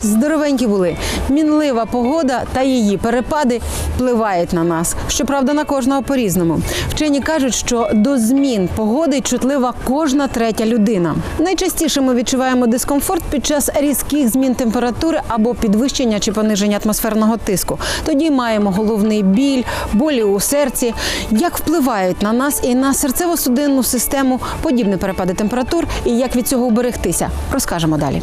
Здоровенькі були. Мінлива погода та її перепади впливають на нас. Щоправда, на кожного по-різному. Вчені кажуть, що до змін погоди чутлива кожна третя людина. Найчастіше ми відчуваємо дискомфорт під час різких змін температури або підвищення чи пониження атмосферного тиску. Тоді маємо головний біль, болі у серці. Як впливають на нас і на серцево-судинну систему подібні перепади температур, і як від цього уберегтися, розкажемо далі.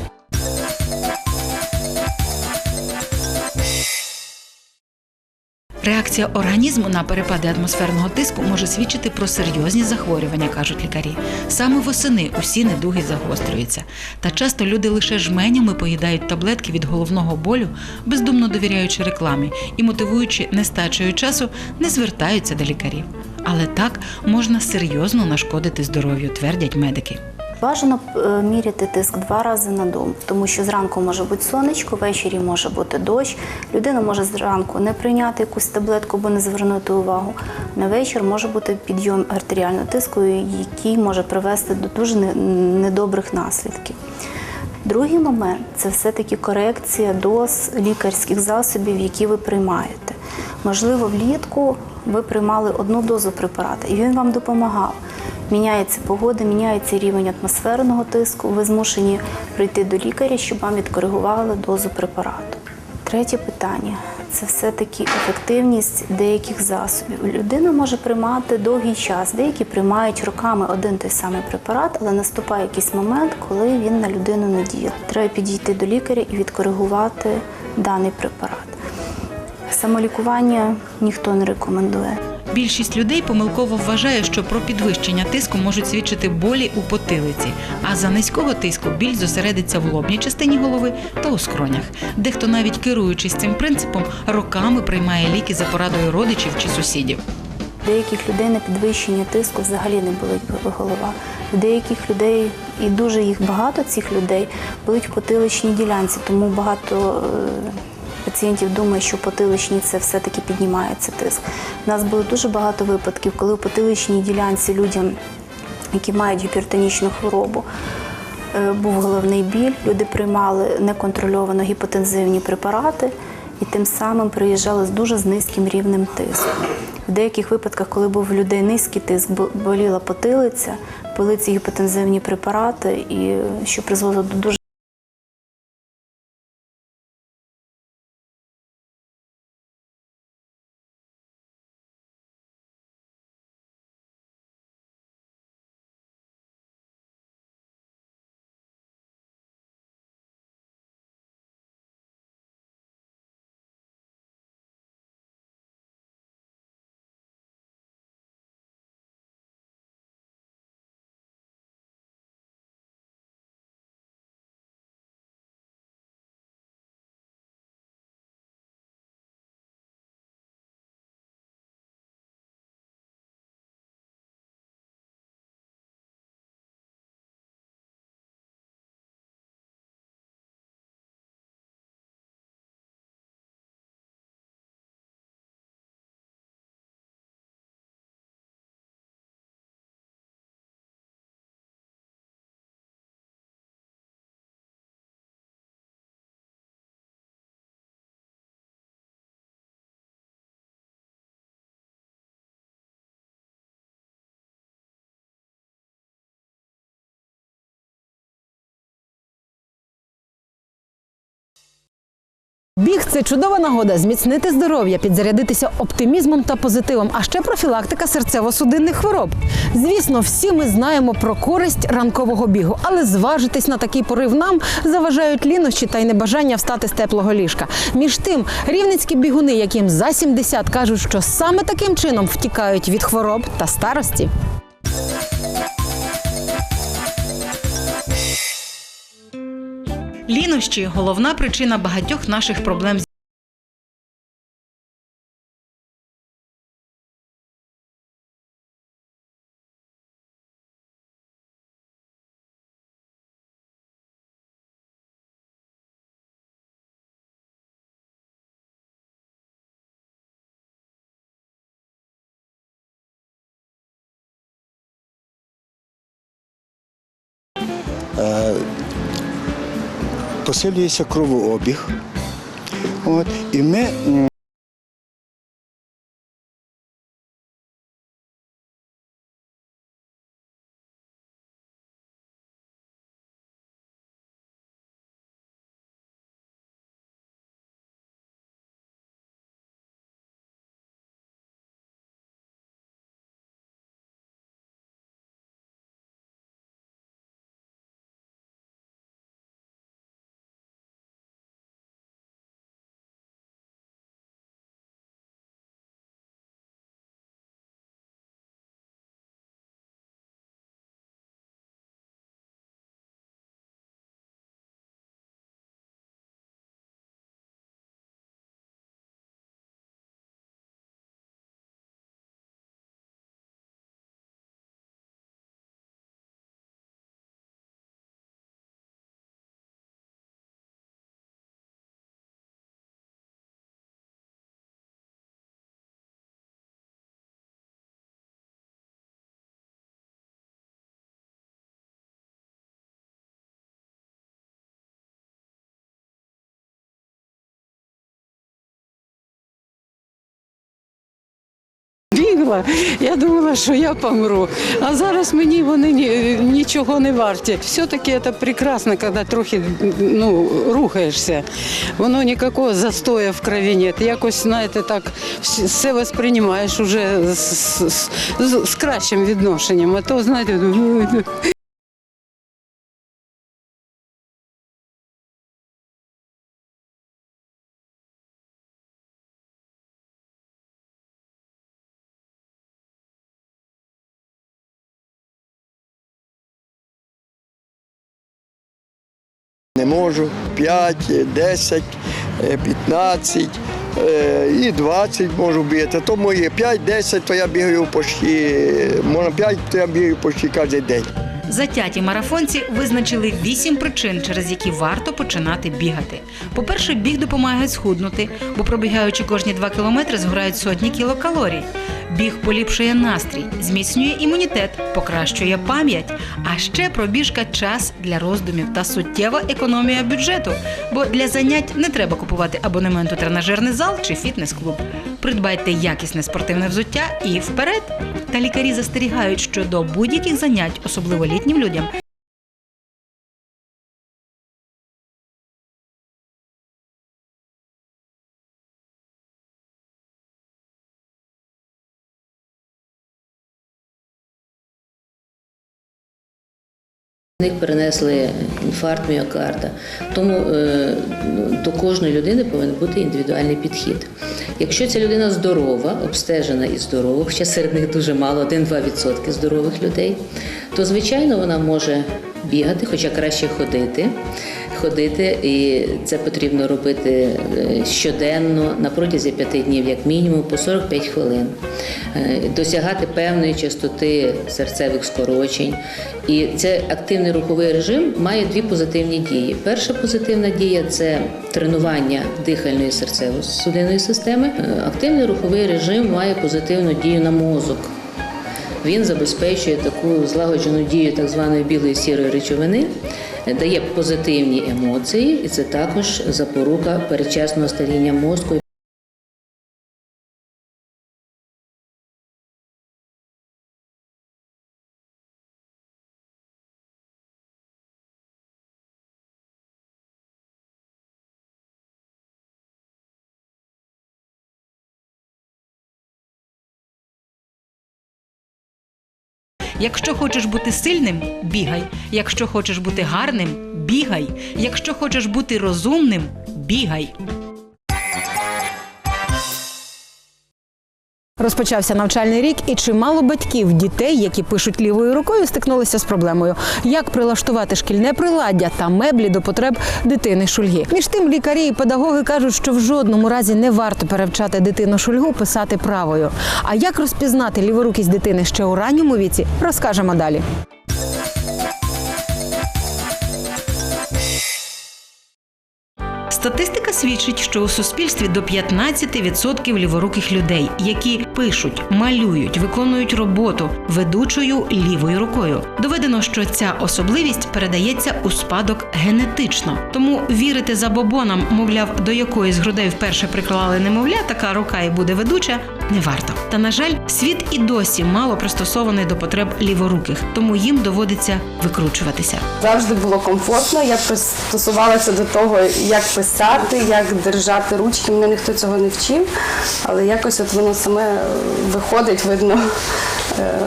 Реакція організму на перепади атмосферного тиску може свідчити про серйозні захворювання, кажуть лікарі. Саме восени усі недуги загострюються. Та часто люди лише жменями поїдають таблетки від головного болю, бездумно довіряючи рекламі і мотивуючи нестачею часу, не звертаються до лікарів. Але так можна серйозно нашкодити здоров'ю, твердять медики. Бажано е, міряти тиск два рази на дому, тому що зранку може бути сонечко, ввечері може бути дощ. Людина може зранку не прийняти якусь таблетку, бо не звернути увагу. На вечір може бути підйом артеріального тиску, який може привести до дуже недобрих наслідків. Другий момент це все-таки корекція доз лікарських засобів, які ви приймаєте. Можливо, влітку ви приймали одну дозу препарата, і він вам допомагав. Міняється погода, міняється рівень атмосферного тиску. Ви змушені прийти до лікаря, щоб вам відкоригували дозу препарату. Третє питання це все-таки ефективність деяких засобів. Людина може приймати довгий час, деякі приймають роками один той самий препарат, але наступає якийсь момент, коли він на людину не діє. Треба підійти до лікаря і відкоригувати даний препарат. Самолікування ніхто не рекомендує. Більшість людей помилково вважає, що про підвищення тиску можуть свідчити болі у потилиці, а за низького тиску біль зосередиться в лобній частині голови та у скронях. Дехто навіть керуючись цим принципом, роками приймає ліки за порадою родичів чи сусідів. У деяких людей на підвищення тиску взагалі не болить голова. У деяких людей, і дуже їх багато цих людей, болить в потиличній ділянці, тому багато е, пацієнтів думає, що в потиличній це все-таки піднімається тиск. У нас було дуже багато випадків, коли в потиличній ділянці людям, які мають гіпертонічну хворобу, е, був головний біль, люди приймали неконтрольовано гіпотензивні препарати і тим самим приїжджали з дуже з низьким рівнем тиску. В деяких випадках, коли був в людей низький тиск, боліла потилиця, пили ці гіпотензивні препарати, і е, що призвело до дуже Біг це чудова нагода зміцнити здоров'я, підзарядитися оптимізмом та позитивом, а ще профілактика серцево-судинних хвороб. Звісно, всі ми знаємо про користь ранкового бігу, але зважитись на такий порив нам заважають лінощі та й небажання встати з теплого ліжка. Між тим, рівницькі бігуни, яким за 70, кажуть, що саме таким чином втікають від хвороб та старості. Лінощі головна причина багатьох наших проблем посилюється кровообіг. От, і ми бігла. Я думала, що я помру. А зараз мені вони нічого не варті. Все-таки це прекрасно, коли трохи ну, рухаєшся. Воно ніякого застоя в крові нет. Якось, знаєте, так вс- все восприймаєш уже з, з, з, з кращим відношенням. А то, знаєте, Не можу 5, 10, е, 15 е, і 20 можу бігати. То моє 5-10, то я бігаю почти, можна 5, то я бігаю почти кожен день. Затяті марафонці визначили вісім причин, через які варто починати бігати. По-перше, біг допомагає схуднути, бо пробігаючи кожні два кілометри, згорають сотні кілокалорій. Біг поліпшує настрій, зміцнює імунітет, покращує пам'ять. А ще пробіжка час для роздумів та суттєва економія бюджету. Бо для занять не треба купувати абонемент у тренажерний зал чи фітнес-клуб. Придбайте якісне спортивне взуття і вперед. Та лікарі застерігають, що до будь-яких занять, особливо літнім людям, Них перенесли інфаркт міокарда. Тому е, ну, до кожної людини повинен бути індивідуальний підхід. Якщо ця людина здорова, обстежена і здорова, хоча серед них дуже мало, 1-2% здорових людей, то звичайно вона може бігати, хоча краще ходити. Ходити, і це потрібно робити е, щоденно на протязі п'яти днів, як мінімум, по 45 хвилин, Е, досягати певної частоти серцевих скорочень. І цей активний руховий режим має дві позитивні дії. Перша позитивна дія це тренування дихальної серцево-судинної системи. Е, Активний руховий режим має позитивну дію на мозок. Він забезпечує таку злагоджену дію так званої білої сірої речовини, дає позитивні емоції, і це також запорука передчасного старіння мозку. Якщо хочеш бути сильним, бігай. Якщо хочеш бути гарним, бігай. Якщо хочеш бути розумним, бігай. Розпочався навчальний рік, і чимало батьків дітей, які пишуть лівою рукою, стикнулися з проблемою, як прилаштувати шкільне приладдя та меблі до потреб дитини шульги. Між тим, лікарі і педагоги кажуть, що в жодному разі не варто перевчати дитину шульгу писати правою. А як розпізнати ліворукість дитини ще у ранньому віці, розкажемо далі. Статистика свідчить, що у суспільстві до 15% ліворуких людей, які пишуть, малюють, виконують роботу ведучою лівою рукою. Доведено, що ця особливість передається у спадок генетично. Тому вірити забобонам, мовляв, до якої з грудей вперше приклали немовля, така рука і буде ведуча, не варто. Та на жаль, світ і досі мало пристосований до потреб ліворуких, тому їм доводиться викручуватися. Завжди було комфортно. Я пристосувалася до того, як писати, як держати ручки. Мене ніхто цього не вчив, але якось от воно саме виходить, видно. е,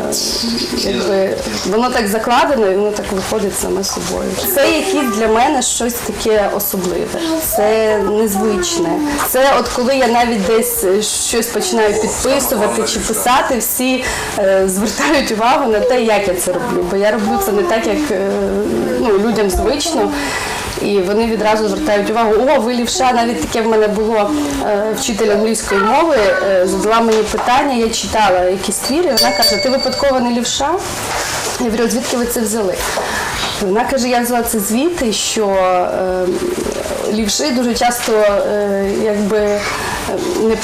Якби воно так закладено і воно так виходить саме собою. Це якесь для мене щось таке особливе, це незвичне. Це от коли я навіть десь щось починаю підписувати чи писати, всі е, звертають увагу на те, як я це роблю. Бо я роблю це не так, як е, ну, людям звично. І вони відразу звертають увагу, о, ви лівша, навіть таке в мене було е, вчитель англійської мови, е, задала мені питання, я читала якісь твіри, вона каже, ти випадково не лівша? Я говорю, звідки ви це взяли? Вона каже, я взяла це звідти, що е, лівши дуже часто якби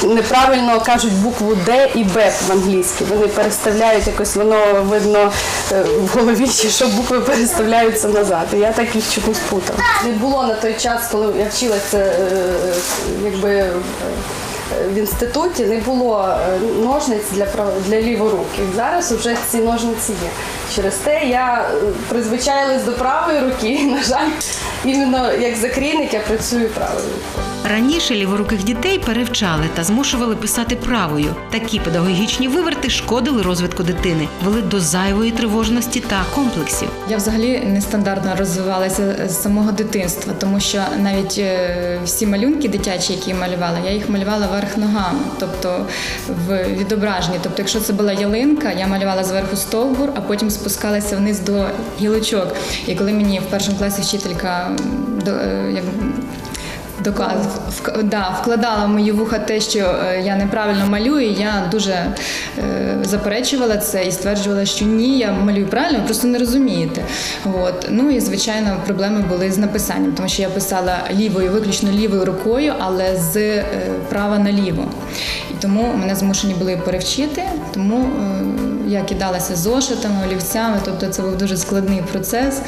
неправильно кажуть букву Д і Б в англійській. Вони переставляють якось, воно видно е, в голові, що букви переставляються назад. Я так їх чомусь путала. Не було на той час, коли я вчилася е, якби. е, в інституті не було ножниць для для ліворуких. Зараз вже ці ножниці є. Через те я призвичаїлась до правої руки. На жаль, іменно як закрійник я працюю правою. Раніше ліворуких дітей перевчали та змушували писати правою. Такі педагогічні виверти шкодили розвитку дитини, вели до зайвої тривожності та комплексів. Я взагалі нестандартно розвивалася з самого дитинства, тому що навіть е, всі малюнки дитячі, які я малювала, я їх малювала верх ногами, тобто в відображенні. Тобто, якщо це була ялинка, я малювала зверху стовбур, а потім спускалася вниз до гілочок. І коли мені в першому класі вчителька як Доказ да, вкладала в мої вуха те, що е, я неправильно малюю. Я дуже е, заперечувала це і стверджувала, що ні, я малюю правильно, ви просто не розумієте. От. Ну і звичайно, проблеми були з написанням, тому що я писала лівою, виключно лівою рукою, але з е, права наліво. І тому мене змушені були перевчити, тому е, я кидалася зошитами, олівцями, тобто це був дуже складний процес.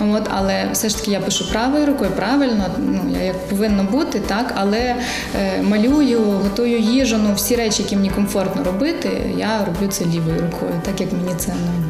От, але все ж таки я пишу правою рукою, правильно, ну як повинно бути, так, але е, малюю, готую їжу, ну всі речі, які мені комфортно робити, я роблю це лівою рукою, так як мені це ну,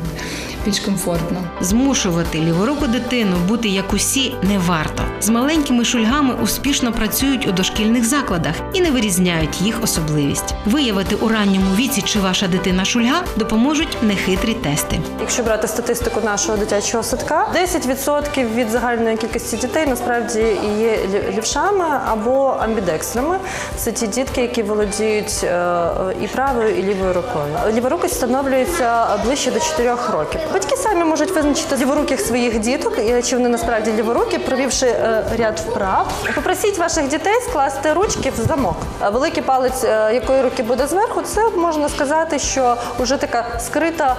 більш комфортно. Змушувати ліворуку дитину бути як усі не варто. З маленькими шульгами успішно працюють у дошкільних закладах і не вирізняють їх особливість. Виявити у ранньому віці, чи ваша дитина шульга, допоможуть нехитрі тести. Якщо брати статистику нашого дитячого садка, 10% від загальної кількості дітей насправді є лівшами або амбідекстрами. Це ті дітки, які володіють е, і правою, і лівою рукою. Ліворукість встановлюється ближче до 4 років. Батьки самі можуть визначити ліворуких своїх діток, чи вони насправді ліворукі, провівши е, ряд вправ. Попросіть ваших дітей скласти ручки в замок. Великий палець е, якої руки буде зверху, це можна сказати, що вже така скрита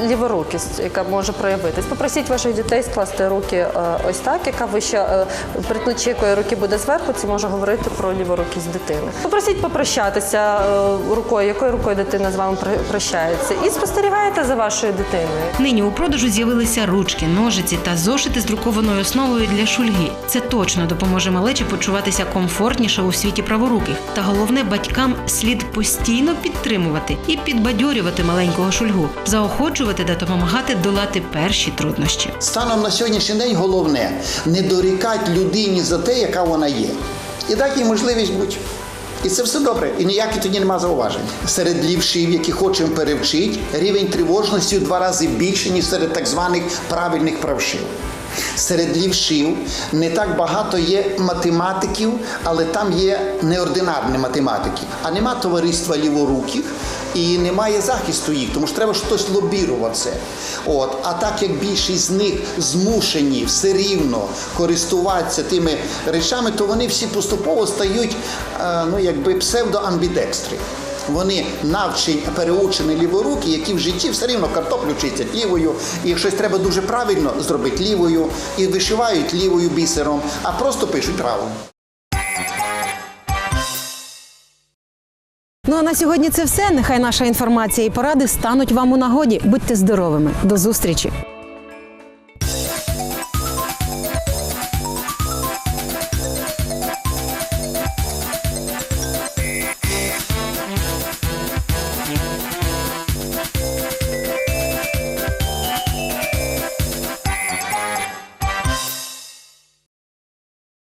е, ліворукість, яка може проявитись. Попросіть ваших дітей скласти руки е, ось так, яка вища е, предплеччя якої руки буде зверху, це може говорити про ліворукість дитини. Попросіть попрощатися е, рукою, якою рукою дитина з вами прощається, і спостерігайте за вашою дитиною. Нині у продажу з'явилися ручки, ножиці та зошити з друкованою основою для шульги. Це точно допоможе малечі почуватися комфортніше у світі праворуких. Та головне, батькам слід постійно підтримувати і підбадьорювати маленького шульгу, заохочувати та допомагати долати перші труднощі. Станом на сьогоднішній день головне не дорікати людині за те, яка вона є. І дати їй можливість бути. І це все добре, і ніякі тоді нема зауважень. Серед лівшів, які хочемо перевчити, рівень тривожності в два рази більше, ніж серед так званих правильних правшив. Серед лівшів не так багато є математиків, але там є неординарні математики. А нема товариства ліворуких і немає захисту їх, тому що треба що хтось лобірував це. От. А так як більшість з них змушені все рівно користуватися тими речами, то вони всі поступово стають е, ну, якби псевдоамбідекстри. Вони навчені, переучені ліворуки, які в житті все рівно картоплю чистять лівою, і щось треба дуже правильно зробити лівою, і вишивають лівою бісером, а просто пишуть правою. Ну а на сьогодні це все. Нехай наша інформація і поради стануть вам у нагоді. Будьте здоровими. До зустрічі!